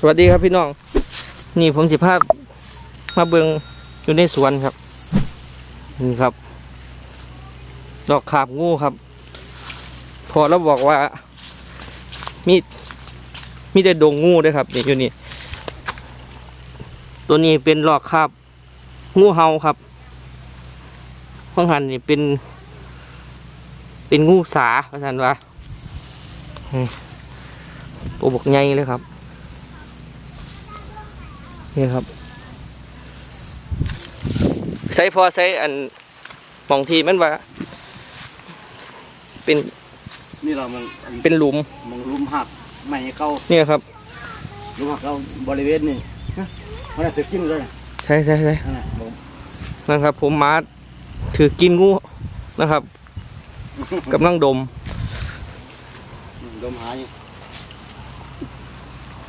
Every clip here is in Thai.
สวัสดีครับพี่น้อง นี่ผมสิภาพมาเบิงอยู่ในสวนครับนี่ครับ ดอกขาบงูครับ พอเราบอกว่า มีมีแต่ดงงูด้วยครับนี่อยู่นี่ตัวนี้เป็นหลอกคาบงูเห่าครับข้างหันนี่เป็น เป็นงูสาพระสันว่าตัวบกใหญ่เลยครับ นี่ครับใส่พอใส่อันมองทีมันว่า เป็นนี่เรามองเป็นหลุมมองลุมหักไม่ให้เข้าเนี่ยครับลุมหักเข้าบริเวณนี่ฮะมันอาจจะกินเลยใช่ใช่ใช่นั่นน่ะผมนะครับ ผมมาถือกินงูนะครับกำลังดม ดมหาอยู่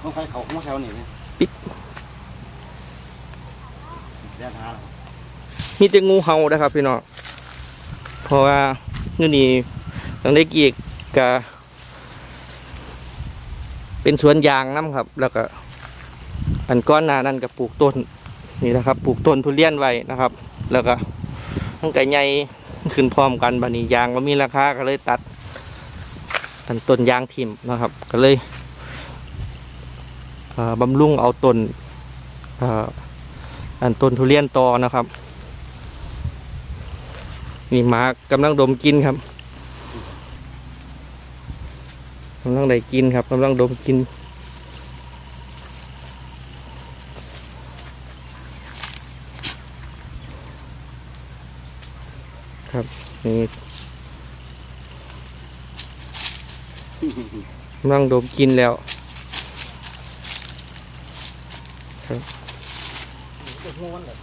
ต้องใช้เขาของแถวนี่นะปิ๊ก เดินหาแล้วมีแต่งูเห่านะครับพี่น้องเพราะว่านี่นี่ตั้งได้กีกกะเป็นสวนยางน้ำครับ แล้วก็ อันก้อนหนานั่นก็ปลูกต้นนี่นะครับ ปลูกต้นทุเรียนไว้นะครับ แล้วก็ตั้งแต่ใหญ่ขึ้นพร้อมกันบันนี้ยางก็มีราคาก็เลยตัด อันต้นยางทิ่มนะครับ ก็เลยเอ่อบำรุงเอาต้นเอันต้นทุเรียนตอนะครับ นี่หมากำลังดมกินครับกำลังได้กินครับกำลังดมกินครับนี่กำลังดมกินแล้วจะ งอนเลย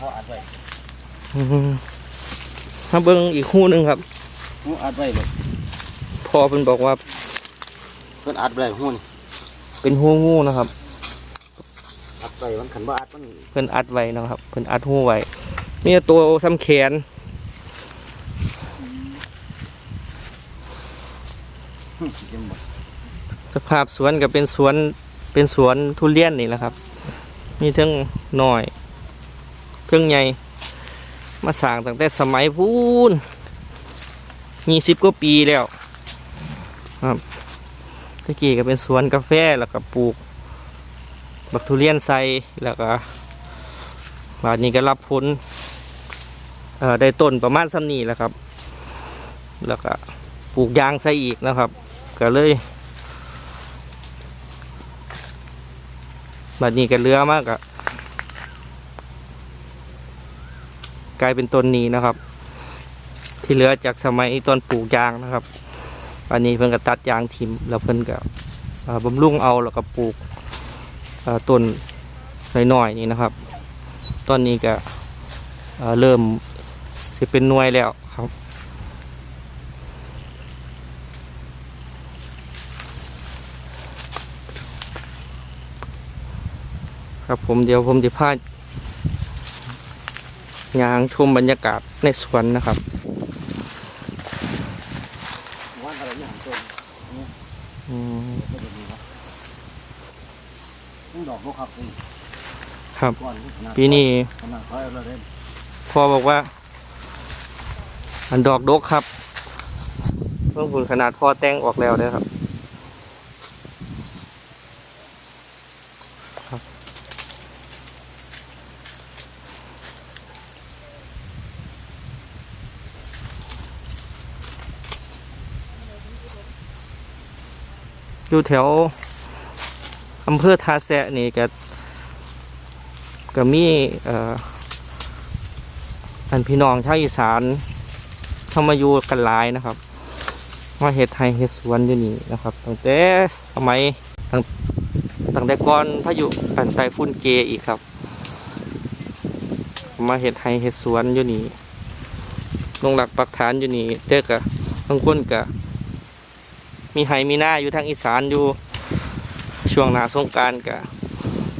พออัดไว้อืมมาเบิ้งอีกคู่หนึ่งครับหูอัดไว้เลยพอเป็นบอกว่าเพิ่นอัดไว้หูนี่เป็นหูงูนะครับ อัดไว้มันขันบ่อัดมันเพิ่นอัดไว้นะครับ เพิ่นอัดหูไว้นี่ตัวซ้ำแขนเต็มหมดสภาพสวนก็เป็นสวนเป็นสวนทุเรียนนี่แหละครับ มีทั้งหน้อยทั้งใหญ่มาสร้างตั้งแต่สมัยพูนมีสิบกว่าปีแล้วครับตะกี้ก็เป็นสวนกาแฟแล้วก็ปลูก บักทุเรียนใส่แล้วก็บาดนี้ก็รับผลได้ต้นประมาณซ้ำนี้แล้วครับ แล้วก็ปลูกยางใส่อีกนะครับ ก็เลย บัดนี้ก็เลือมากอะกลายเป็นต้นนี้นะครับ ที่เหลือจากสมัยตอนปลูกยางนะครับ อันนี้เพิ่นก็ตัดยางทิมแล้วเพิ่นก็บำรุงเอาแล้วก็ปลูกต้นน้อยๆนี่นะครับ ตอนนี้ก็เอ่อเริ่มสิเป็นหน่วยแล้ว ครับครับผมเดี๋ยวผมจะพายางชมบรรยากาศในสวนนะครับว่านอะไรเนี่ยหันต้นอืมก็จะดีวะต้องดอกลูกครับนี่ครับก่อนขนาดปีนี้ขนาดร้อยเราเล่นพ่อบอกว่า อันดอกดกครับเพิ่งผลขนาดพ่อแต่งออกแล้วเด้อครับครับ อยู่แถวอำเภอทาแซะนี่ก็ก็มีเอ่ออันพี่น้องชาวอีสานเข้ามาอยู่กันหลายนะครับมาเฮ็ดไทยเฮ็ดสวนอยู่นี่นะครับตั้งแต่สมัยตั้งตั้งแต่ก่อนพายุอันไต้ฝุ่นเกอีกครับ มาเฮ็ดไทยเฮ็ดสวนอยู่นี่ลงหลักปักฐานอยู่นี่แต่ก็บางคนก็ มีไห้มีหน้าอยู่ทางอีสานอยู่ช่วงหนาสงกรารก็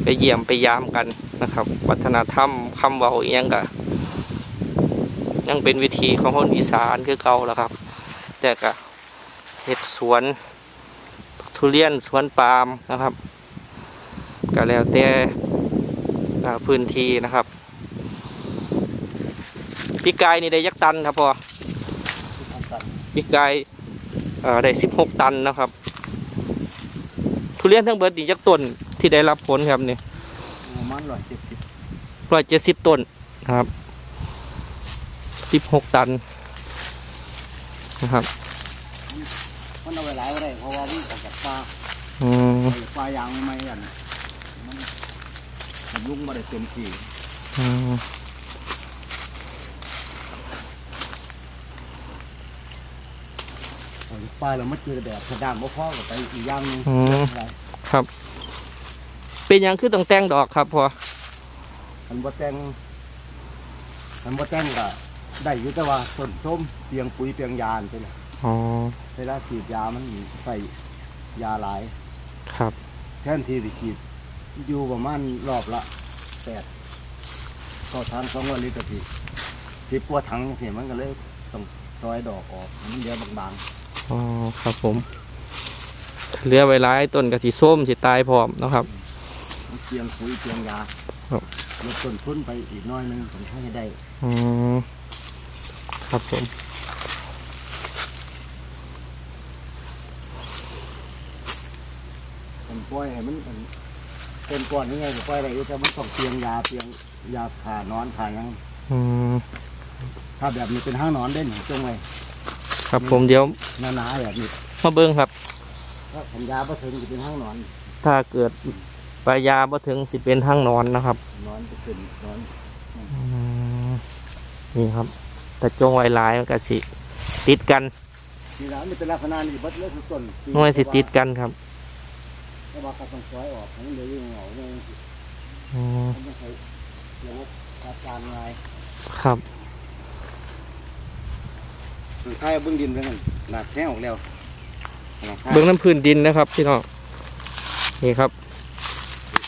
ไปเยี่ยมไปยามกันนะครับ วัฒนธรรมคำเว้าเอียงก็ยังเป็นวิธีของคนอีสานคือเก่าแล้วครับ แต่ก็เห็ดสวนทุทุเรียนสวนปาล์มนะครับก็แล้วแต่อ่าพื้นที่นะครับพี่กายนี่ได้ยักตันครับพอพี่กายเอ่อ ได้สิบหกตันนะครับ ทุเรียนทั้งเบิดนี่ยักต้นที่ได้รับผลครับนี่ประมาณร้อยเจ็ดสิบร้อยเจ็ดสิบต้นนะครับสิบหกตันนะครับมันเอาไว้หลายก็ได้เพราะว่ามันออกจากปลาอืมปลายางไม่อันมันมันลุงมาได้เต็มที่อืม ปลายเราไม่เจอแบบกระด้างบ่พอกับไปอีกอย่างหนึงอืมอะไรครับ เป็นหยังคือต้องแต่งดอกครับพอมันบ่แต่งมันบ่แต่งก็ได้อยู่แต่ว่าต้นส้มเปียงปุ๋ยเปียงยาไปเลยอ๋อเวลาฉีดยามันใส่ยาหลาย ครับ แทนที่จะฉีดอยู่ประมาณรอบละแปดก็ทางสองวันลิตรพี่สิบกว่าถังเห็นมันก็เลยต้องซอยดอกออกให้มันเหลือบาง อ๋อครับผมเหลือไว้หลายต้นกะทิส้มสิตายพร้อมเนาะครับๆมันเปียงปุ๋ยเปียงยาครับ ลดต้นทุนไปอีกหน้อยหนึงผมให้ได้อืมครับผม ผมปล่อยให้มันอันเป็นก้อนนี่ไงผมปล่อยอะไรอยู่แต่มันต้องเปียงยาเปียงยาผ่านอนผ่าหยังอืมถ้าแบบนี้เป็นห้างนอนเด่นจงไว้ ครับผมเดี๋ยวหนาๆแบบนี้มาเบิ้งครับถ้าสัญญาพอถึงจะเป็นห้างนอนถ้าเกิดปลายาบ่ถึงสิเป็นห้างนอนนะครับนอนจะขึ้นนอนอืมนี่ครับ แต่จงไว้หลายมันก็สิติดกันนี่นะมันเป็นลักษณะนี้เบัดเลยคือต้นหน่วยสิติดกันครับแต่ว่าเขาต้องซอยออกให้มันเหลืออยู่เหงาเนี่ยอืมมันต้องใช้ระบบจัดการง่ายครับ คือท้ายเบื้องดินไปกันหนักแท้งออกแล้วหนักท้ายเบิ้งน้ำพื้นดินนะครับพี่น้องนี่ครับ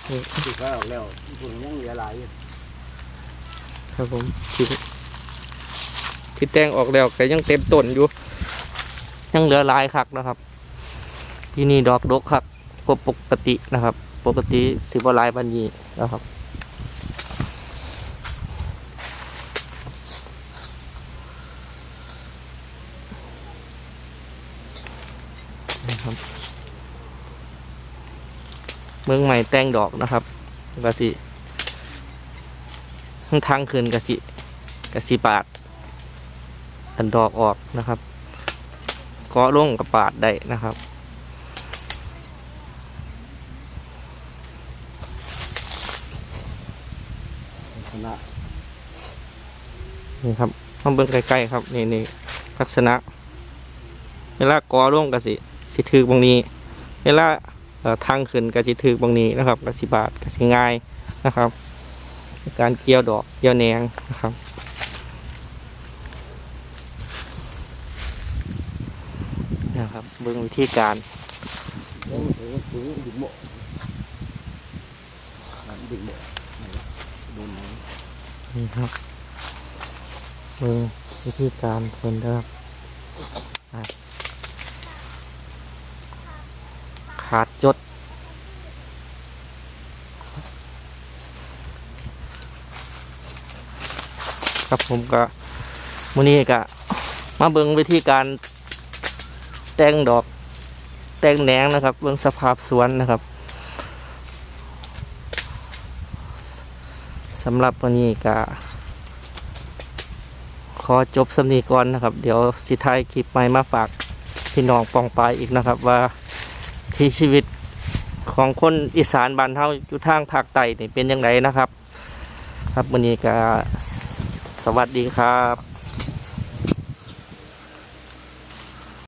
คือท้ายออกแล้วฝุ่นยังเหลือหลายอยู่ครับผมที่ที่แต่งออกแล้วแต่ยังเต็มต้นอยู่ ยังเหลือหลายคักนะครับ ที่นี่ดอกดกคักกว่าปกตินะครับ ปกติสิบว่าหลายบันยีนะครับ ครับ เมืองใหม่แต่งดอกนะครับกสิทั้งทางคืนกสิกสิปาดอันดอกออกนะครับเกาะลงกับปาดได้นะครับลักษณะนี่ครับมาเบิ่งใกล้ๆครับ นี่นี่ลักษณะ เวลากอลงกสิ สิถือบางนี้เวลาทางขึ้นกสิถือบางนี้นะครับกสิบาดกสิง่ายนะครับ การเกี่ยวดอกเกี่ยวแนงนะครับนะครับเบิ่งวิธีการมดึงโมโดนไหนนี่ครับเบิ่งวิธีการเพิ่นเด้อครับอะ ขาดจด ครับผมก็มื้อนี้ก็มาเบิ่งวิธีการแต่งดอกแต่งแหนงนะครับ เบิ่งสภาพสวนนะครับสำหรับวันนี้ก็ขอจบสำนีก่อนนะครับ เดี๋ยวสิทายคลิปใหม่มาฝากพี่น้องปองปายอีกนะครับว่า ที่ชีวิตของคนอีสานบ้านเฮาอยู่ทางภาคใต้นี่เป็นยังไงนะครับ ครับวันนี้ก็สวัสดีครับ